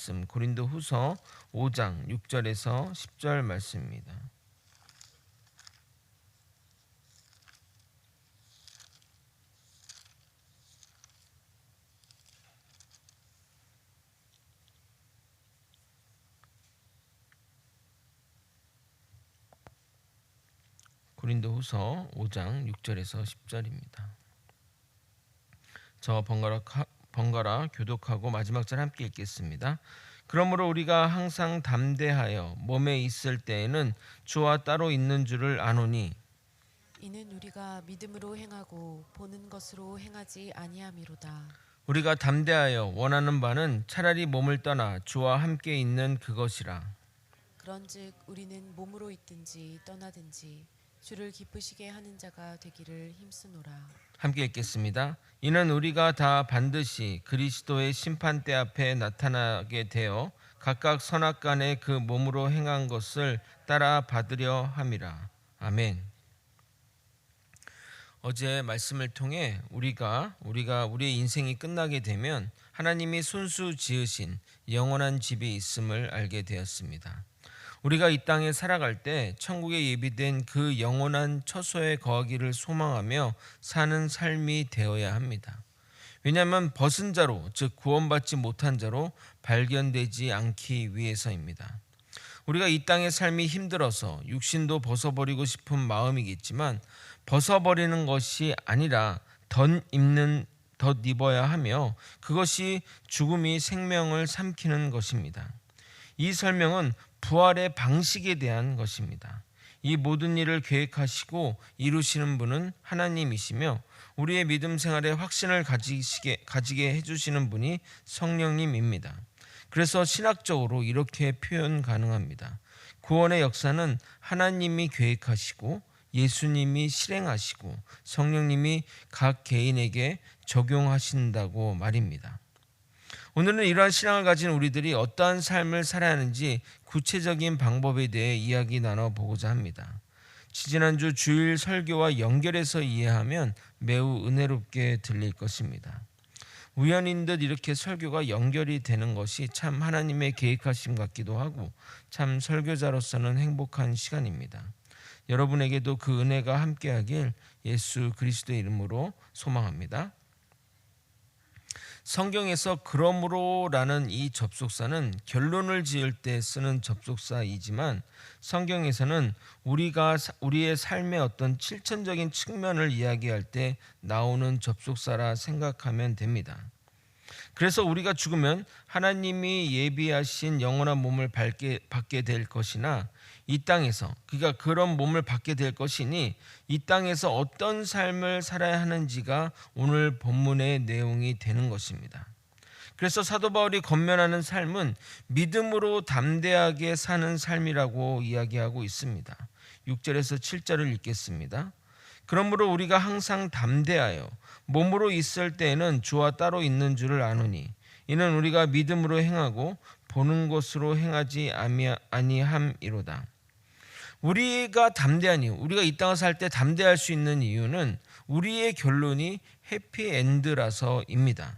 말씀 고린도 후서 5장 6절에서 10절 말씀입니다. 고린도 후서 5장 6절에서 10절입니다. 저 번갈아 번갈아 교독하고 마지막 절 함께 읽겠습니다. 그러므로 우리가 항상 담대하여 몸에 있을 때에는 주와 따로 있는 줄을 아노니 이는 우리가 믿음으로 행하고 보는 것으로 행하지 아니함이로다. 우리가 담대하여 원하는 바는 차라리 몸을 떠나 주와 함께 있는 그것이라 그런즉 우리는 몸으로 있든지 떠나든지 주를 기쁘시게 하는 자가 되기를 힘쓰노라. 함께 읽겠습니다. 이는 우리가 다 반드시 그리스도의 심판대 앞에 나타나게 되어 각각 선악간에 그 몸으로 행한 것을 따라 받으려 함이라. 아멘. 어제 말씀을 통해 우리가 우리가 우리의 인생이 끝나게 되면 하나님이 손수 지으신 영원한 집이 있음을 알게 되었습니다. 우리가 이 땅에 살아갈 때 천국에 예비된 그 영원한 처소에 거하기를 소망하며 사는 삶이 되어야 합니다. 왜냐하면 벗은 자로 즉 구원받지 못한 자로 발견되지 않기 위해서입니다. 우리가 이 땅의 삶이 힘들어서 육신도 벗어버리고 싶은 마음이겠지만 벗어버리는 것이 아니라 덧 입는 덧 입어야 하며 그것이 죽음이 생명을 삼키는 것입니다. 이 설명은 부활의 방식에 대한 것입니다. 이 모든 일을 계획하시고 이루시는 분은 하나님이시며 우리의 믿음 생활에 확신을 가지시게, 가지게 해주시는 분이 성령님입니다. 그래서 신학적으로 이렇게 표현 가능합니다. 구원의 역사는 하나님이 계획하시고 예수님이 실행하시고 성령님이 각 개인에게 적용하신다고 말입니다. 오늘은 이러한 신앙을 가진 우리들이 어떠한 삶을 살아야 하는지 구체적인 방법에 대해 이야기 나눠보고자 합니다. 지지난주 주일 설교와 연결해서 이해하면 매우 은혜롭게 들릴 것입니다. 우연인 듯 이렇게 설교가 연결이 되는 것이 참 하나님의 계획하심 같기도 하고 참 설교자로서는 행복한 시간입니다. 여러분에게도 그 은혜가 함께하길 예수 그리스도의 이름으로 소망합니다. 성경에서 그러므로라는 이 접속사는 결론을 지을 때 쓰는 접속사이지만 성경에서는 우리가 우리의 삶의 어떤 실천적인 측면을 이야기할 때 나오는 접속사라 생각하면 됩니다. 그래서 우리가 죽으면 하나님이 예비하신 영원한 몸을 받게, 받게 될 것이나 이 땅에서 그러니까 그런 몸을 받게 될 것이니 이 땅에서 어떤 삶을 살아야 하는지가 오늘 본문의 내용이 되는 것입니다. 그래서 사도 바울이 건면하는 삶은 믿음으로 담대하게 사는 삶이라고 이야기하고 있습니다. 6절에서 7절을 읽겠습니다. 그러므로 우리가 항상 담대하여 몸으로 있을 때에는 주와 따로 있는 줄을 아노니 이는 우리가 믿음으로 행하고 보는 것으로 행하지 아니함이로다. 우리가 담대하니 우리가 이 땅을 살 때 담대할 수 있는 이유는 우리의 결론이 해피엔드라서입니다.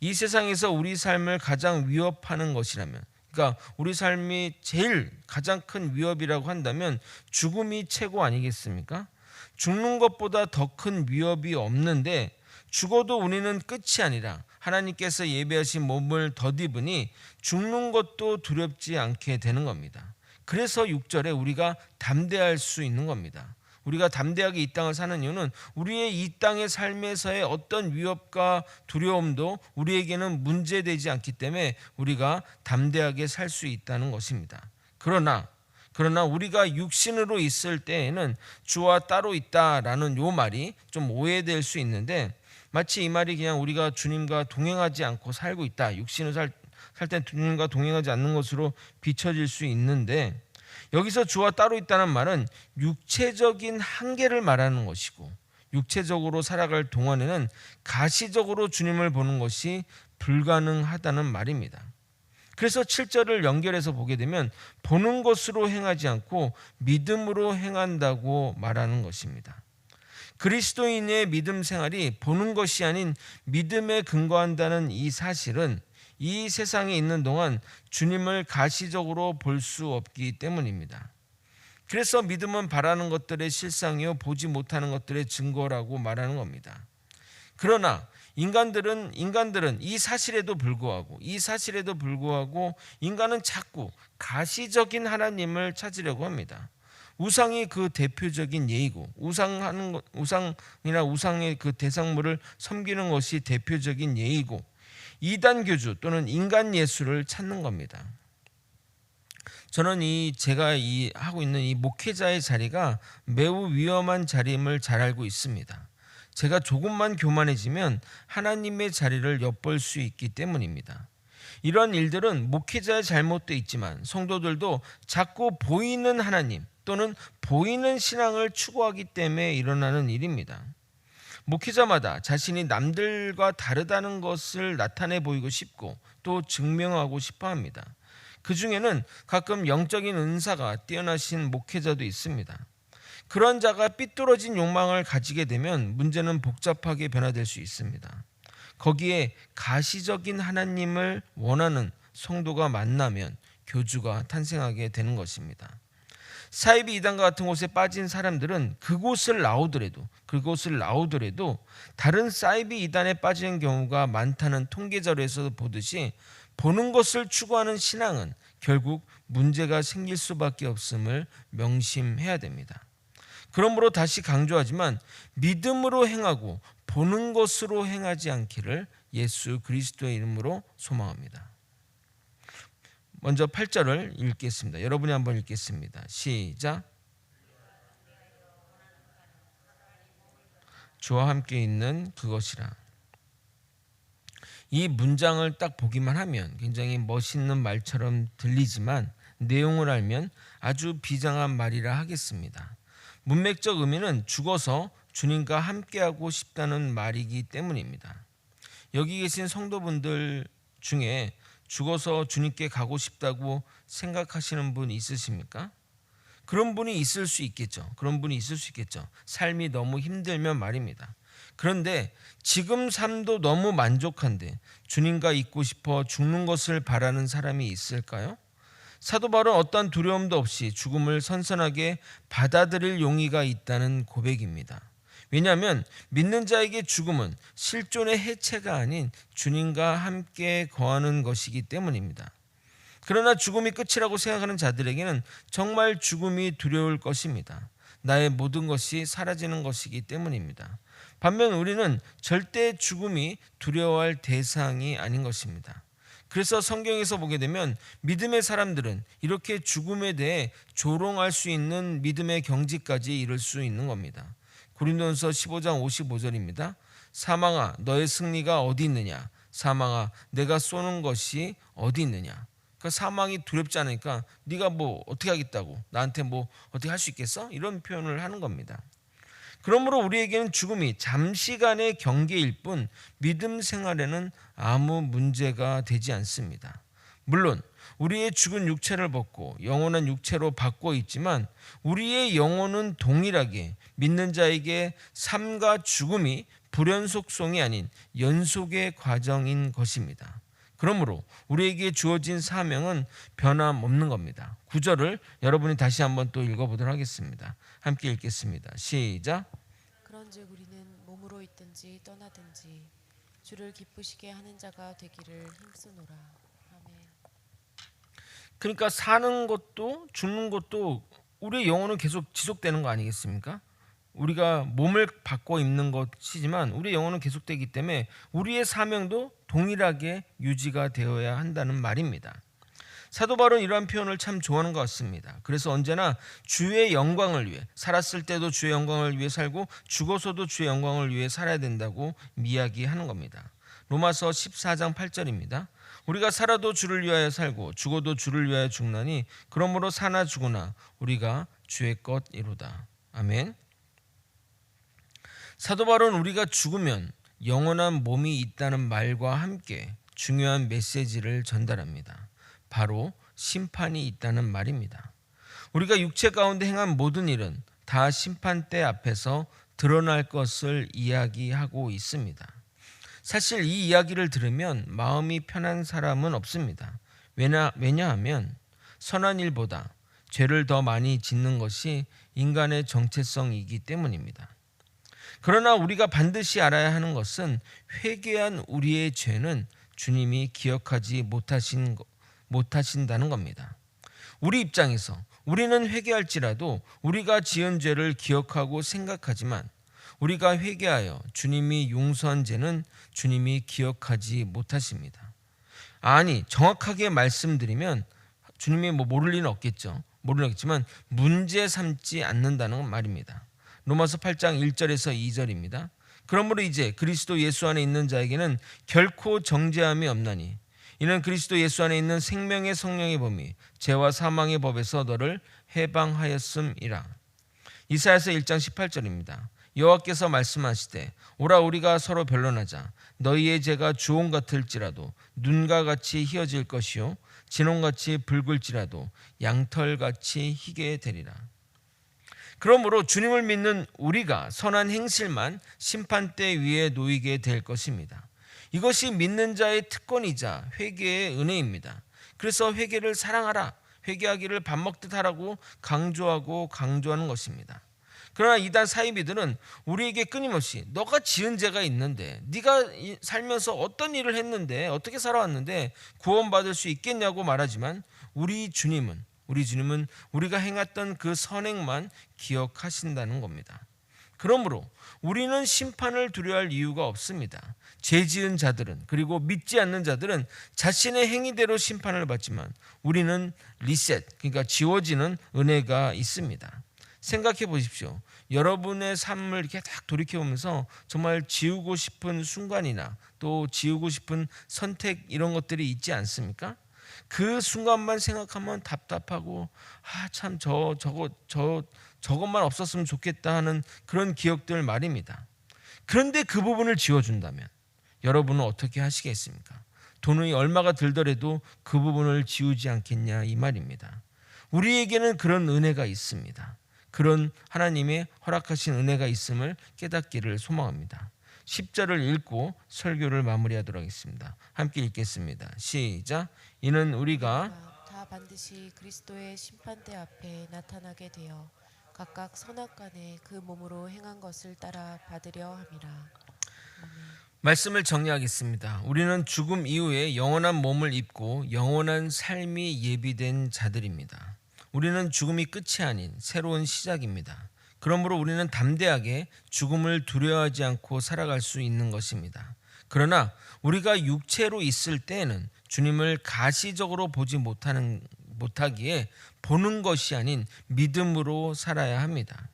이 세상에서 우리 삶을 가장 위협하는 것이라면 그러니까 우리 삶이 제일 가장 큰 위협이라고 한다면 죽음이 최고 아니겠습니까? 죽는 것보다 더 큰 위협이 없는데 죽어도 우리는 끝이 아니라 하나님께서 예배하신 몸을 덧입으니 죽는 것도 두렵지 않게 되는 겁니다. 그래서 6절에 우리가 담대할 수 있는 겁니다. 우리가 담대하게 이 땅을 사는 이유는 우리의 이 땅의 삶에서의 어떤 위협과 두려움도 우리에게는 문제되지 않기 때문에 우리가 담대하게 살 수 있다는 것입니다. 그러나 그러나 우리가 육신으로 있을 때에는 주와 따로 있다라는 요 말이 좀 오해될 수 있는데 마치 이 말이 그냥 우리가 주님과 동행하지 않고 살고 있다. 육신을 살 살때 주님과 동행하지 않는 것으로 비춰질 수 있는데 여기서 주와 따로 있다는 말은 육체적인 한계를 말하는 것이고 육체적으로 살아갈 동안에는 가시적으로 주님을 보는 것이 불가능하다는 말입니다. 그래서 7절을 연결해서 보게 되면 보는 것으로 행하지 않고 믿음으로 행한다고 말하는 것입니다. 그리스도인의 믿음 생활이 보는 것이 아닌 믿음에 근거한다는 이 사실은 이 세상에 있는 동안 주님을 가시적으로 볼 수 없기 때문입니다. 그래서 믿음은 바라는 것들의 실상이요 보지 못하는 것들의 증거라고 말하는 겁니다. 그러나 인간들은 인간들은 이 사실에도 불구하고 이 사실에도 불구하고 인간은 자꾸 가시적인 하나님을 찾으려고 합니다. 우상이 그 대표적인 예이고 우상하는 것- 우상이나 우상의 그 대상물을 섬기는 것이 대표적인 예이고 이단 교주 또는 인간 예수를 찾는 겁니다. 저는 이 제가 이 하고 있는 이 목회자의 자리가 매우 위험한 자리임을 잘 알고 있습니다. 제가 조금만 교만해지면 하나님의 자리를 엿볼 수 있기 때문입니다. 이런 일들은 목회자의 잘못도 있지만 성도들도 자꾸 보이는 하나님 또는 보이는 신앙을 추구하기 때문에 일어나는 일입니다. 목회자마다 자신이 남들과 다르다는 것을 나타내 보이고 싶고 또 증명하고 싶어 합니다. 그 중에는 가끔 영적인 은사가 뛰어나신 목회자도 있습니다. 그런 자가 삐뚤어진 욕망을 가지게 되면 문제는 복잡하게 변화될 수 있습니다. 거기에 가시적인 하나님을 원하는 성도가 만나면 교주가 탄생하게 되는 것입니다. 사이비 이단과 같은 곳에 빠진 사람들은 그곳을 나오더라도 그곳을 나오더라도 다른 사이비 이단에 빠지는 경우가 많다는 통계 자료에서 보듯이 보는 것을 추구하는 신앙은 결국 문제가 생길 수밖에 없음을 명심해야 됩니다. 그러므로 다시 강조하지만 믿음으로 행하고 보는 것으로 행하지 않기를 예수 그리스도의 이름으로 소망합니다. 먼저 8절을 읽겠습니다. 여러분이 한번 읽겠습니다. 시작. 주와 함께 있는 그것이라. 이 문장을 딱 보기만 하면 굉장히 멋있는 말처럼 들리지만 내용을 알면 아주 비장한 말이라 하겠습니다. 문맥적 의미는 죽어서 주님과 함께하고 싶다는 말이기 때문입니다. 여기 계신 성도분들 중에 죽어서 주님께 가고 싶다고 생각하시는 분 있으십니까? 그런 분이 있을 수 있겠죠. 그런 분이 있을 수 있겠죠. 삶이 너무 힘들면 말입니다. 그런데 지금 삶도 너무 만족한데 주님과 있고 싶어 죽는 것을 바라는 사람이 있을까요? 사도 바울은 어떤 두려움도 없이 죽음을 선선하게 받아들일 용의가 있다는 고백입니다. 왜냐하면 믿는 자에게 죽음은 실존의 해체가 아닌 주님과 함께 거하는 것이기 때문입니다. 그러나 죽음이 끝이라고 생각하는 자들에게는 정말 죽음이 두려울 것입니다. 나의 모든 것이 사라지는 것이기 때문입니다. 반면 우리는 절대 죽음이 두려워할 대상이 아닌 것입니다. 그래서 성경에서 보게 되면 믿음의 사람들은 이렇게 죽음에 대해 조롱할 수 있는 믿음의 경지까지 이룰 수 있는 겁니다. 고린도전서 15장 55절입니다. 사망아 너의 승리가 어디 있느냐? 사망아 내가 쏘는 것이 어디 있느냐? 그 사망이 두렵지 않으니까 네가 뭐 어떻게 하겠다고 나한테 뭐 어떻게 할 수 있겠어? 이런 표현을 하는 겁니다. 그러므로 우리에게는 죽음이 잠시간의 경계일 뿐 믿음 생활에는 아무 문제가 되지 않습니다. 물론 우리의 죽은 육체를 벗고 영원한 육체로 바꿔 있지만 우리의 영혼은 동일하게 믿는 자에게 삶과 죽음이 불연속성이 아닌 연속의 과정인 것입니다. 그러므로 우리에게 주어진 사명은 변함없는 겁니다. 구절을 여러분이 다시 한번 또 읽어보도록 하겠습니다. 함께 읽겠습니다. 시작. 그런즉 우리는 몸으로 있든지 떠나든지 주를 기쁘시게 하는 자가 되기를 힘쓰노라. 그러니까 사는 것도 죽는 것도 우리의 영혼은 계속 지속되는 거 아니겠습니까? 우리가 몸을 바꿔 입는 것이지만 우리의 영혼은 계속되기 때문에 우리의 사명도 동일하게 유지가 되어야 한다는 말입니다. 사도 바울은 이러한 표현을 참 좋아하는 것 같습니다. 그래서 언제나 주의 영광을 위해 살았을 때도 주의 영광을 위해 살고 죽어서도 주의 영광을 위해 살아야 된다고 이야기하는 겁니다. 로마서 14장 8절입니다. 우리가 살아도 주를 위하여 살고 죽어도 주를 위하여 죽나니 그러므로 사나 죽으나 우리가 주의 것이로다. 아멘. 사도 바울은 우리가 죽으면 영원한 몸이 있다는 말과 함께 중요한 메시지를 전달합니다. 바로 심판이 있다는 말입니다. 우리가 육체 가운데 행한 모든 일은 다 심판대 앞에서 드러날 것을 이야기하고 있습니다. 사실 이 이야기를 들으면 마음이 편한 사람은 없습니다. 왜냐, 왜냐하면 선한 일보다 죄를 더 많이 짓는 것이 인간의 정체성이기 때문입니다. 그러나 우리가 반드시 알아야 하는 것은 회개한 우리의 죄는 주님이 기억하지 못하신 거- 못하신다는 겁니다. 우리 입장에서 우리는 회개할지라도 우리가 지은 죄를 기억하고 생각하지만 우리가 회개하여 주님이 용서한 죄는 주님이 기억하지 못하십니다. 아니 정확하게 말씀드리면 주님이 뭐 모를 리는 없겠죠. 모르겠지만 문제 삼지 않는다는 말입니다. 로마서 8장 1절에서 2절입니다. 그러므로 이제 그리스도 예수 안에 있는 자에게는 결코 정죄함이 없나니 이는 그리스도 예수 안에 있는 생명의 성령의 범위 죄와 사망의 법에서 너를 해방하였음이라. 이사야서 1장 18절입니다. 여호와께서 말씀하시되 오라 우리가 서로 변론하자 너희의 죄가 주홍 같을지라도 눈과 같이 희어질 것이요 진홍같이 붉을지라도 양털같이 희게 되리라. 그러므로 주님을 믿는 우리가 선한 행실만 심판대 위에 놓이게 될 것입니다. 이것이 믿는 자의 특권이자 회개의 은혜입니다. 그래서 회개를 사랑하라, 회개하기를 밥 먹듯 하라고 강조하고 강조하는 것입니다. 그러나 이단 사이비들은 우리에게 끊임없이 너가 지은 죄가 있는데 네가 이- 살면서 어떤 일을 했는데 어떻게 살아왔는데 구원받을 수 있겠냐고 말하지만 우리 주님은 우리 주님은 우리가 행했던 그 선행만 기억하신다는 겁니다. 그러므로 우리는 심판을 두려워할 이유가 없습니다. 죄 지은 자들은 그리고 믿지 않는 자들은 자신의 행위대로 심판을 받지만 우리는 리셋 그러니까 지워지는 은혜가 있습니다. 생각해 보십시오. 여러분의 삶을 이렇게 딱 돌이켜 보면서 정말 지우고 싶은 순간이나 또 지우고 싶은 선택 이런 것들이 있지 않습니까? 그 순간만 생각하면 답답하고 아 참 저 저거 저 저것만 없었으면 좋겠다 하는 그런 기억들 말입니다. 그런데 그 부분을 지워준다면 여러분은 어떻게 하시겠습니까? 돈이 얼마가 들더라도 그 부분을 지우지 않겠냐 이 말입니다. 우리에게는 그런 은혜가 있습니다. 그런 하나님의 허락하신 은혜가 있음을 깨닫기를 소망합니다. 10절을 읽고 설교를 마무리하도록 하겠습니다. 함께 읽겠습니다. 시작. 이는 우리가 다 반드시 그리스도의 심판대 앞에 나타나게 되어 각각 선악간에 그 몸으로 행한 것을 따라 받으려 함이라. 말씀을 정리하겠습니다. 우리는 죽음 이후에 영원한 몸을 입고 영원한 삶이 예비된 자들입니다. 우리는 죽음이 끝이 아닌 새로운 시작입니다. 그러므로 우리는 담대하게 죽음을 두려워하지 않고 살아갈 수 있는 것입니다. 그러나 우리가 육체로 있을 때에는 주님을 가시적으로 보지 못하는 못하기에 보는 것이 아닌 믿음으로 살아야 합니다.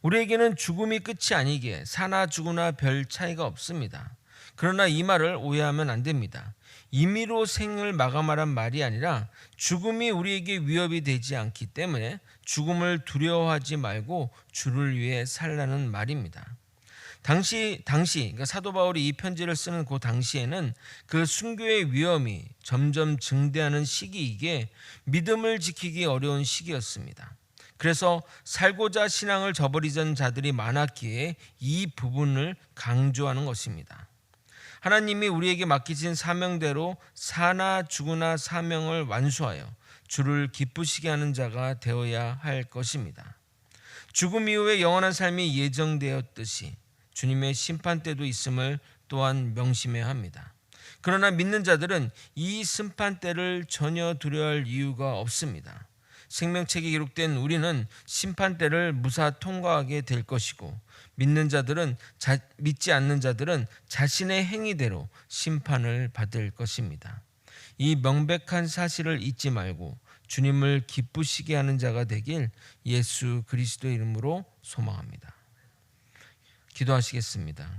우리에게는 죽음이 끝이 아니기에 사나 죽으나 별 차이가 없습니다. 그러나 이 말을 오해하면 안 됩니다. 임의로 생을 마감하란 말이 아니라 죽음이 우리에게 위협이 되지 않기 때문에 죽음을 두려워하지 말고 주를 위해 살라는 말입니다. 당시 당시 그러니까 사도 바울이 이 편지를 쓰는 그 당시에는 그 순교의 위험이 점점 증대하는 시기이기에 믿음을 지키기 어려운 시기였습니다. 그래서 살고자 신앙을 저버리던 자들이 많았기에 이 부분을 강조하는 것입니다. 하나님이 우리에게 맡기신 사명대로 사나 죽으나 사명을 완수하여 주를 기쁘시게 하는 자가 되어야 할 것입니다. 죽음 이후에 영원한 삶이 예정되었듯이 주님의 심판 때도 있음을 또한 명심해야 합니다. 그러나 믿는 자들은 이 심판 때를 전혀 두려워할 이유가 없습니다. 생명책에 기록된 우리는 심판 때를 무사 통과하게 될 것이고 믿는 자들은 자, 믿지 않는 자들은 자신의 행위대로 심판을 받을 것입니다. 이 명백한 사실을 잊지 말고 주님을 기쁘시게 하는 자가 되길 예수 그리스도 이름으로 소망합니다. 기도하시겠습니다.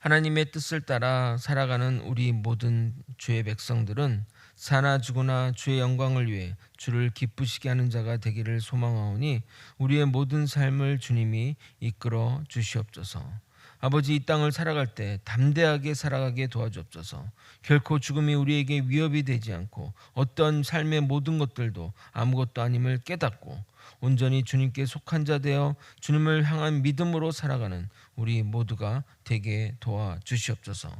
하나님의 뜻을 따라 살아가는 우리 모든 주의 백성들은 사나 죽으나 주의 영광을 위해 주를 기쁘시게 하는 자가 되기를 소망하오니 우리의 모든 삶을 주님이 이끌어 주시옵소서. 아버지 이 땅을 살아갈 때 담대하게 살아가게 도와주옵소서. 결코 죽음이 우리에게 위협이 되지 않고 어떤 삶의 모든 것들도 아무것도 아님을 깨닫고 온전히 주님께 속한 자 되어 주님을 향한 믿음으로 살아가는 우리 모두가 되게 도와 주시옵소서.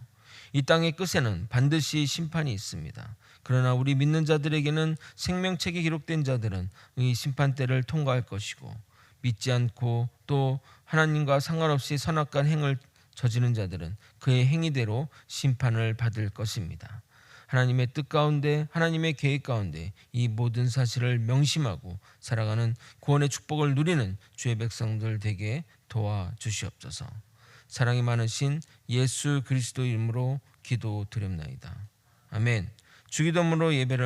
이 땅의 끝에는 반드시 심판이 있습니다. 그러나 우리 믿는 자들에게는 생명책에 기록된 자들은 이 심판대를 통과할 것이고 믿지 않고 또 하나님과 상관없이 선악간 행을 저지른 자들은 그의 행위대로 심판을 받을 것입니다. 하나님의 뜻 가운데 하나님의 계획 가운데 이 모든 사실을 명심하고 살아가는 구원의 축복을 누리는 주의 백성들 되게 도와 주시옵소서. 사랑이 많으신 예수 그리스도 이름으로 기도드립나이다. 아멘. 주기도문으로 예배를